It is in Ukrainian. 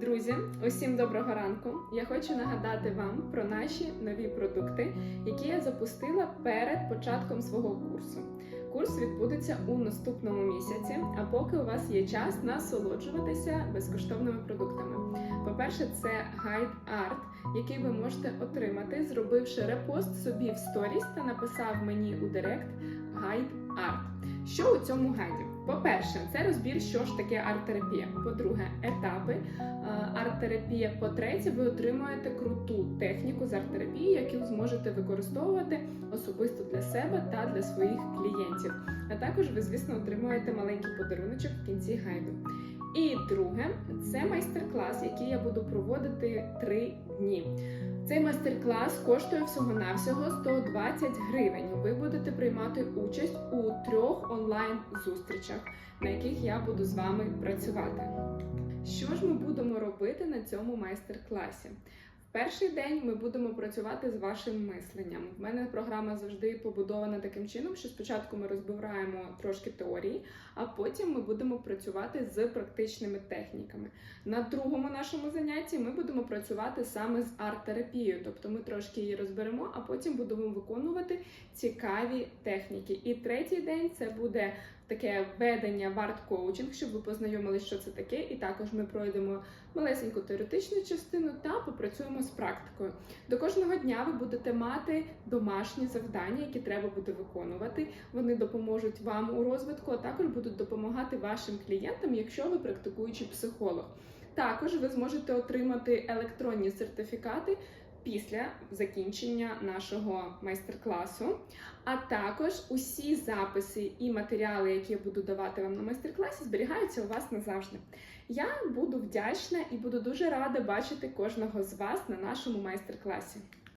Друзі, усім доброго ранку! Я хочу нагадати вам про наші нові продукти, які я запустила перед початком свого курсу. Курс відбудеться у наступному місяці, а поки у вас є час насолоджуватися безкоштовними продуктами. По-перше, це гайд арт, який ви можете отримати, зробивши репост собі в сторіс та написав мені у директ гайд арт. Що у цьому гайді? По-перше, це розбір, що ж таке арт-терапія. По-друге, етапи е, арт-терапія. По-третє, ви отримуєте круту техніку з арт-терапії, яку зможете використовувати особисто для себе та для своїх клієнтів. Також ви, звісно, отримуєте маленький подаруночок в кінці гайду. І друге, це майстер-клас, який я буду проводити три дні. Цей майстер-клас коштує всього-навсього 120 гривень. Ви будете приймати участь у трьох онлайн-зустрічах, на яких я буду з вами працювати. Що ж ми будемо робити на цьому майстер-класі? Перший день ми будемо працювати з вашим мисленням. В мене програма завжди побудована таким чином, що спочатку ми розбираємо трошки теорії, а потім ми будемо працювати з практичними техніками. На другому нашому занятті ми будемо працювати саме з арт-терапією, тобто ми трошки її розберемо, а потім будемо виконувати цікаві техніки. І третій день це буде таке введення в арт-коучинг, щоб ви познайомилися, що це таке. І також ми пройдемо малесеньку теоретичну частину та попрацюємо з практикою. До кожного дня ви будете мати домашні завдання, які треба буде виконувати. Вони допоможуть вам у розвитку, а також будуть допомагати вашим клієнтам, якщо ви практикуючий психолог. Також ви зможете отримати електронні сертифікати після закінчення нашого майстер-класу. А також усі записи і матеріали, які я буду давати вам на майстер-класі, зберігаються у вас назавжди. Я буду вдячна і буду дуже рада бачити кожного з вас на нашому майстер-класі.